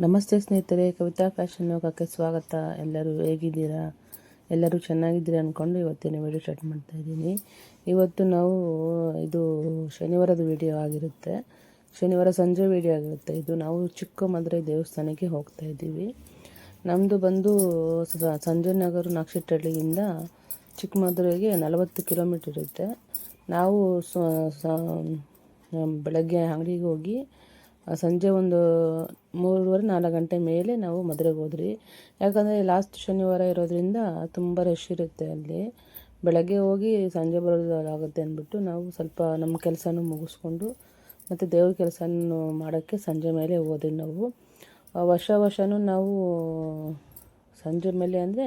ನಮಸ್ತೆ ಸ್ನೇಹಿತರೆ, ಕವಿತಾ ಫ್ಯಾಷನ್ ಯೋಗಕ್ಕೆ ಸ್ವಾಗತ. ಎಲ್ಲರೂ ಹೇಗಿದ್ದೀರಾ? ಎಲ್ಲರೂ ಚೆನ್ನಾಗಿದ್ದೀರಾ ಅಂದ್ಕೊಂಡು ಇವತ್ತಿನ ವಿಡಿಯೋ ಸ್ಟಾರ್ಟ್ ಮಾಡ್ತಾ ಇದ್ದೀನಿ. ಇವತ್ತು ನಾವು, ಇದು ಶನಿವಾರದ ವಿಡಿಯೋ ಆಗಿರುತ್ತೆ. ಶನಿವಾರ ಸಂಜೆ ವಿಡಿಯೋ ಆಗಿರುತ್ತೆ. ಇದು ನಾವು ಚಿಕ್ಕ ಮದುವೆ ದೇವಸ್ಥಾನಕ್ಕೆ ಹೋಗ್ತಾ ಇದ್ದೀವಿ. ನಮ್ಮದು ಬಂದು ಸಂಜೆ ಸಂಜಯ್ ನಗರ ಚಿಕ್ಕ ಚಿಕ್ಕಮದುರೆಗೆ ನಲವತ್ತು ಕಿಲೋಮೀಟರ್ ಇರುತ್ತೆ. ನಾವು ಸ- ಬೆಳಗ್ಗೆ ಅಂಗಡಿಗೆ ಹೋಗಿ ಸಂಜೆ ಒಂದು ಮೂರುವರೆ, ನಾಲ್ಕು ಗಂಟೆ ಮೇಲೆ ನಾವು ಮದುವೆಗೆ ಹೋದ್ರಿ ಯಾಕಂದರೆ ಲಾಸ್ಟ್ ಶನಿವಾರ ಇರೋದ್ರಿಂದ ತುಂಬ ರಶ್ ಇರುತ್ತೆ ಅಲ್ಲಿ. ಬೆಳಗ್ಗೆ ಹೋಗಿ ಸಂಜೆ ಬರೋದಾಗುತ್ತೆ ಅಂದ್ಬಿಟ್ಟು ನಾವು ಸ್ವಲ್ಪ ನಮ್ಮ ಕೆಲಸನೂ ಮುಗಿಸ್ಕೊಂಡು ಮತ್ತು ದೇವ್ರ ಕೆಲಸನೂ ಮಾಡೋಕ್ಕೆ ಸಂಜೆ ಮೇಲೆ ಹೋದ್ರಿ ನಾವು. ವರ್ಷ ವರ್ಷವೂ ನಾವು ಸಂಜೆ ಮೇಲೆ ಅಂದರೆ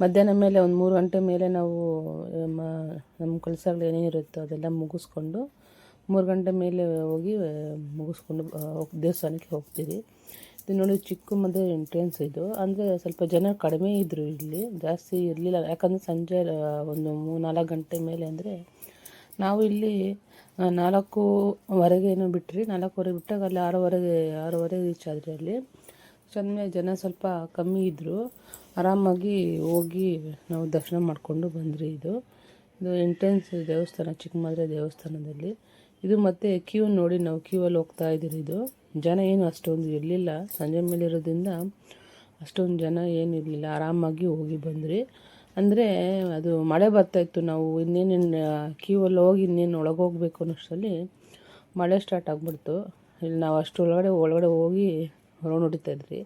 ಮಧ್ಯಾಹ್ನ ಮೇಲೆ ಒಂದು ಮೂರು ಗಂಟೆ ಮೇಲೆ ನಾವು ಮ ನಮ್ಮ ಕೆಲಸಗಳು ಏನೇನಿರುತ್ತೋ ಅದೆಲ್ಲ ಮುಗಿಸ್ಕೊಂಡು ಮೂರು ಗಂಟೆ ಮೇಲೆ ಹೋಗಿ ಮುಗಿಸ್ಕೊಂಡು ದೇವಸ್ಥಾನಕ್ಕೆ ಹೋಗ್ತೀವಿ ಇದು ನೋಡಿ ಚಿಕ್ಕ ಮದುವೆ ಎಂಟ್ರೆನ್ಸ್ ಇದು. ಅಂದರೆ ಸ್ವಲ್ಪ ಜನ ಕಡಿಮೆ ಇದ್ದರು ಇಲ್ಲಿ, ಜಾಸ್ತಿ ಇರಲಿಲ್ಲ. ಯಾಕಂದರೆ ಸಂಜೆ ಒಂದು ಮೂರು ನಾಲ್ಕು ಗಂಟೆ ಮೇಲೆ ಅಂದರೆ ನಾವು ಇಲ್ಲಿ ನಾಲ್ಕೂವರೆಗೆ ಏನೋ ಬಿಟ್ರಿ. ನಾಲ್ಕೂವರೆ ಬಿಟ್ಟಾಗ ಅಲ್ಲಿ ಆರೂವರೆಗೆ ಆರೂವರೆಗೆ ರೀಚ್ ಆದ್ರಿ ಅಲ್ಲಿ. ಚೆನ್ನ ಜನ ಸ್ವಲ್ಪ ಕಮ್ಮಿ ಇದ್ದರು ಆರಾಮಾಗಿ ಹೋಗಿ ನಾವು ದರ್ಶನ ಮಾಡಿಕೊಂಡು ಬಂದ್ರಿ ಇದು. ಇದು ಎಂಟ್ರೆನ್ಸ್ ದೇವಸ್ಥಾನ ಚಿಕ್ಕಮದ್ರೆ ದೇವಸ್ಥಾನದಲ್ಲಿ. ಇದು ಮತ್ತೆ ಕ್ಯೂ ನೋಡಿ ನಾವು ಕ್ಯೂ ಅಲ್ಲಿ ಹೋಗ್ತಾ ಇದ್ದೀರಿ ಇದು. ಜನ ಏನು ಅಷ್ಟೊಂದು ಇರಲಿಲ್ಲ. ಸಂಜೆ ಮೇಲೆ ಇರೋದ್ರಿಂದ ಅಷ್ಟೊಂದು ಜನ ಏನು ಇರಲಿಲ್ಲ. ಆರಾಮಾಗಿ ಹೋಗಿ ಬಂದ್ರಿ. ಅಂದರೆ ಅದು ಮಳೆ ಬರ್ತಾಯಿತ್ತು ನಾವು ಇನ್ನೇನು ಕ್ಯೂ ಅಲ್ಲಿ ಹೋಗಿ ಇನ್ನೇನು ಒಳಗೆ ಹೋಗ್ಬೇಕು ಅನ್ನೋಷ್ಟರಲ್ಲಿ ಮಳೆ ಸ್ಟಾರ್ಟ್ ಆಗಿಬಿಡ್ತು. ಇಲ್ಲಿ ನಾವು ಅಷ್ಟು ಒಳಗಡೆ ಒಳಗಡೆ ಹೋಗಿ ಹೊರ ಹೊಡಿತಾ ಇದ್ರಿ.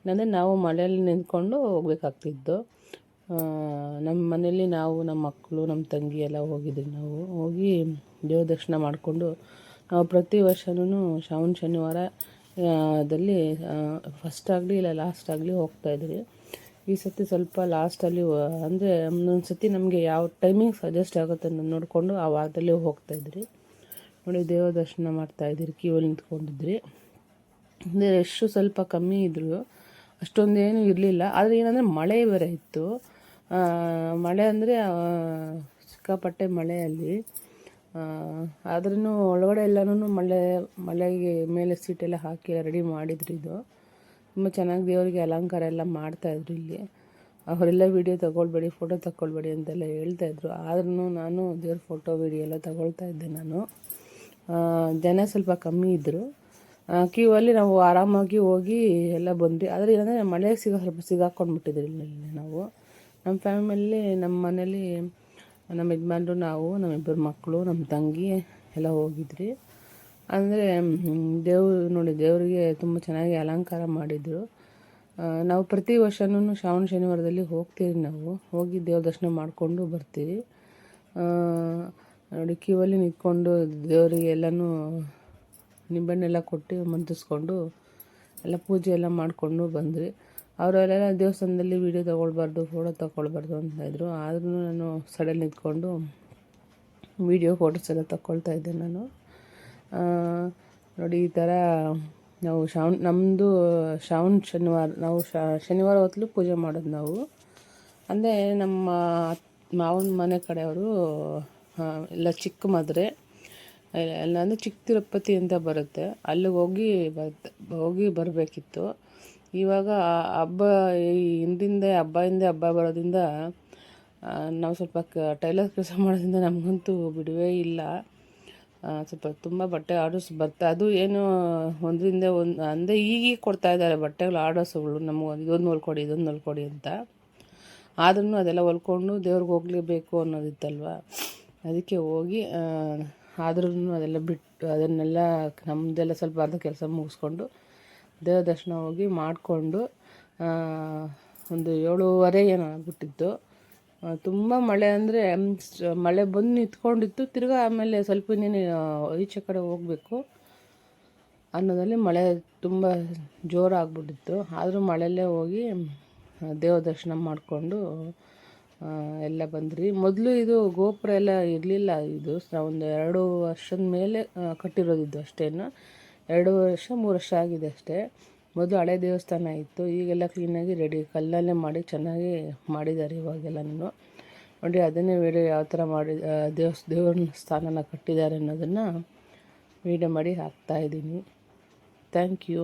ಇಲ್ಲಾಂದರೆ ನಾವು ಮಳೆಯಲ್ಲಿ ನಿಂತ್ಕೊಂಡು ಹೋಗ್ಬೇಕಾಗ್ತಿತ್ತು. ಆ, ನಮ್ಮ ಮನೇಲಿ ನಾವು ನಮ್ಮ ಮಕ್ಕಳು ನಮ್ಮ ತಂಗಿ ಎಲ್ಲ ಹೋಗಿದ್ವಿ ನಾವು. ಹೋಗಿ ದೇವ್ರ ದರ್ಶನ ಮಾಡಿಕೊಂಡು ನಾವು ಪ್ರತಿ ವರ್ಷವೂ ಶ್ರಾವಣ, ಶನಿವಾರ ದಲ್ಲಿ ಫಸ್ಟ್ ಆಗಲಿ ಇಲ್ಲ ಲಾಸ್ಟ್ ಆಗಲಿ ಹೋಗ್ತಾಯಿದ್ರಿ ಈ ಸತಿ ಸ್ವಲ್ಪ ಲಾಸ್ಟಲ್ಲಿ ಅಂದರೆ ಒಂದೊಂದು ಸತಿ ನಮಗೆ ಯಾವ ಟೈಮಿಂಗ್ ಸಜೆಸ್ಟ್ ಆಗುತ್ತೆ ಅನ್ನೋದು ನೋಡಿಕೊಂಡು ಆ ವಾರದಲ್ಲಿ ಹೋಗ್ತಾಯಿದ್ರಿ ನೋಡಿ ದೇವ ದರ್ಶನ ಮಾಡ್ತಾಯಿದ್ರಿ ಕ್ಯೂವಲ್ಲಿ ನಿಂತ್ಕೊಂಡಿದ್ರಿ ಅಂದರೆ ರಶ್ಶು ಸ್ವಲ್ಪ ಕಮ್ಮಿ ಇದ್ದರು ಅಷ್ಟೊಂದೇನು ಇರಲಿಲ್ಲ. ಆದರೆ ಏನಂದರೆ ಮಳೆ ಬೇರೆ ಇತ್ತು. ಮಳೆ ಅಂದರೆ ಸಿಕ್ಕಾಪಟ್ಟೆ ಮಳೆ ಅಲ್ಲಿ ಆದ್ರೂ ಒಳಗಡೆ ಎಲ್ಲನೂ ಮಳೆ, ಮಳೆಗೆ ಮೇಲೆ ಸೀಟೆಲ್ಲ ಹಾಕಿ ರೆಡಿ ಮಾಡಿದ್ರು ಇದು. ತುಂಬ ಚೆನ್ನಾಗಿ ದೇವರಿಗೆ ಅಲಂಕಾರ ಎಲ್ಲ ಮಾಡ್ತಾಯಿದ್ರು ಇಲ್ಲಿ. ಅವರೆಲ್ಲ ವೀಡಿಯೋ ತಗೊಳ್ಬೇಡಿ ಫೋಟೋ ತಗೊಳ್ಬೇಡಿ ಅಂತೆಲ್ಲ ಹೇಳ್ತಾಯಿದ್ರು ಆದ್ರೂ ನಾನು ದೇವ್ರ ಫೋಟೋ ವೀಡಿಯೋ ಎಲ್ಲ ತಗೊಳ್ತಾ ಇದ್ದೆ ನಾನು. ಜನ ಸ್ವಲ್ಪ ಕಮ್ಮಿ ಇದ್ದರು ಕ್ಯೂ ಅಲ್ಲಿ ನಾವು ಆರಾಮಾಗಿ ಹೋಗಿ ಎಲ್ಲ ಬಂದ್ವಿ. ಆದರೆ ಏನಂದರೆ ಮಳೆಗೆ ಸಿಗೋ, ಸ್ವಲ್ಪ ಸಿಗಾಕೊಂಡ್ಬಿಟ್ಟಿದ್ರು ಇಲ್ಲಿ ನಾವು. ನಮ್ಮ ಫ್ಯಾಮಿಲಿ ನಮ್ಮ ಮನೇಲಿ ನಮ್ಮ ಯಜಮಾನ್ರು, ನಾವು ನಮ್ಮಿಬ್ಬರು ಮಕ್ಕಳು ನಮ್ಮ ತಂಗಿ ಎಲ್ಲ ಹೋಗಿದ್ರಿ. ಅಂದರೆ ದೇವ್ರು, ನೋಡಿ, ದೇವರಿಗೆ ತುಂಬ ಚೆನ್ನಾಗಿ ಅಲಂಕಾರ ಮಾಡಿದರು. ನಾವು ಪ್ರತಿ ವರ್ಷನೂ ಶ್ರಾವಣ ಶನಿವಾರದಲ್ಲಿ ಹೋಗ್ತೀವಿ ನಾವು. ಹೋಗಿ ದೇವ್ರ ದರ್ಶನ ಮಾಡಿಕೊಂಡು ಬರ್ತೀವಿ. ನೋಡಿ, ಕ್ಯೂವಲ್ಲಿ ನಿಂತ್ಕೊಂಡು ದೇವರಿಗೆ ಎಲ್ಲನೂ ನಿಂಬೆಹಣ್ಣೆಲ್ಲ ಕೊಟ್ಟು ಮಂತ್ರಿಸ್ಕೊಂಡು ಎಲ್ಲ ಪೂಜೆ ಎಲ್ಲ ಮಾಡಿಕೊಂಡು ಬಂದ್ರಿ ಅವರೆಲ್ಲ ದೇವಸ್ಥಾನದಲ್ಲಿ ವೀಡಿಯೋ ತೊಗೊಳ್ಬಾರ್ದು ಫೋಟೋ ತೊಗೊಳ್ಬಾರ್ದು ಅಂತ ಇದ್ದರು ಆದ್ರೂ ನಾನು ಸಡಲ್ ನಿಂತ್ಕೊಂಡು ವೀಡಿಯೋ ಫೋಟೋಸ್ ಎಲ್ಲ ತಗೊಳ್ತಾ ಇದ್ದೆ ನಾನು. ನೋಡಿ ಈ ಥರ ನಾವು ಶ್ರಾವಣ ನಮ್ಮದು ಶ್ರಾವಣ ಶನಿವಾರ, ನಾವು ಶನಿವಾರ ಹೊತ್ತಲು ಪೂಜೆ ಮಾಡೋದು ನಾವು. ಅಂದರೆ ನಮ್ಮ ಮಾವನ ಮನೆ ಕಡೆಯವರು ಎಲ್ಲ ಚಿಕ್ಕ ಮದುವೆ. ಎಲ್ಲ ಅಂದರೆ ಚಿಕ್ಕ ತಿರುಪತಿ ಅಂತ ಬರುತ್ತೆ. ಅಲ್ಲಿಗೆ ಹೋಗಿ ಬರ್ತ ಹೋಗಿ ಬರಬೇಕಿತ್ತು. ಇವಾಗ ಹಬ್ಬ ಈ ಹಿಂದಿಂದೆ, ಹಬ್ಬ ಹಿಂದೆ, ಹಬ್ಬ ಬರೋದ್ರಿಂದ ನಾವು ಸ್ವಲ್ಪ ಕ, ಟೈಲರ್ ಕೆಲಸ ಮಾಡೋದ್ರಿಂದ ನಮಗಂತೂ ಬಿಡುವೇ ಇಲ್ಲ. ಸ್ವಲ್ಪ ತುಂಬ ಬಟ್ಟೆ ಆರ್ಡರ್ಸ್ ಬರ್ತಾ, ಅದು ಏನು ಒಂದರಿಂದ ಒಂದು, ಅಂದರೆ ಈಗೀಗ ಕೊಡ್ತಾ ಇದ್ದಾರೆ ಬಟ್ಟೆಗಳು, ಆರ್ಡರ್ಸ್ಗಳು. ನಮಗೆ ಇದೊಂದು ಹೊಲ್ಕೊಡಿ ಇದೊಂದು ಹೊಲ್ಕೊಡಿ ಅಂತ. ಆದ್ರೂ ಅದೆಲ್ಲ ಹೊಲ್ಕೊಂಡು ದೇವ್ರಿಗೆ ಹೋಗ್ಲೇಬೇಕು ಅನ್ನೋದಿತ್ತಲ್ವ? ಅದಕ್ಕೆ ಹೋಗಿ ಆದ್ರೂ ಅದೆಲ್ಲ ಬಿಟ್ಟು, ಅದನ್ನೆಲ್ಲ ನಮ್ಮದೆಲ್ಲ ಸ್ವಲ್ಪ ಅರ್ಧ ಕೆಲಸ ಮುಗಿಸ್ಕೊಂಡು ದೇವ್ರ ದರ್ಶನ ಹೋಗಿ ಮಾಡಿಕೊಂಡು ಒಂದು ಏಳೂವರೆ ಏನೋ ಆಗ್ಬಿಟ್ಟಿತ್ತು. ತುಂಬ ಮಳೆ ಅಂದರೆ ಮಳೆ ಬಂದು ನಿಂತ್ಕೊಂಡಿತ್ತು. ತಿರ್ಗಾ ಆಮೇಲೆ ಸ್ವಲ್ಪ ನೀನು ಈಚೆ ಕಡೆ ಹೋಗಬೇಕು ಅನ್ನೋದಲ್ಲಿ ಮಳೆ ತುಂಬ ಜೋರಾಗ್ಬಿಟ್ಟಿತ್ತು ಆದರೂ ಮಳೆಯಲ್ಲೇ ಹೋಗಿ ದೇವ ದರ್ಶನ ಮಾಡಿಕೊಂಡು ಎಲ್ಲ ಬಂದ್ರಿ. ಮೊದಲು ಇದು ಗೋಪುರ ಎಲ್ಲ ಇರಲಿಲ್ಲ ಇದು. ಒಂದು ಎರಡು ವರ್ಷದ ಮೇಲೆ ಕಟ್ಟಿರೋದಿದ್ದು ಅಷ್ಟೇನು. ಎರಡು ವರ್ಷ, ಮೂರು ವರ್ಷ ಆಗಿದೆ ಅಷ್ಟೇ. ಮೊದಲು ಹಳೆ ದೇವಸ್ಥಾನ ಇತ್ತು. ಈಗೆಲ್ಲ ಕ್ಲೀನಾಗಿ ರೆಡಿ ಕಲ್ಲಲ್ಲೇ ಮಾಡಿ ಚೆನ್ನಾಗಿ ಮಾಡಿದ್ದಾರೆ ಇವಾಗೆಲ್ಲನೂ ನೋಡಿ, ಅದನ್ನೇ ವೀಡಿಯೋ ಯಾವ ಥರ ಮಾಡಿ ದೇವಸ್ ದೇವ್ರ ಸ್ಥಾನನ ಕಟ್ಟಿದ್ದಾರೆ ಅನ್ನೋದನ್ನು ವೀಡಿಯೋ ಮಾಡಿ ಹಾಕ್ತಾಯಿದ್ದೀನಿ ಥ್ಯಾಂಕ್ ಯು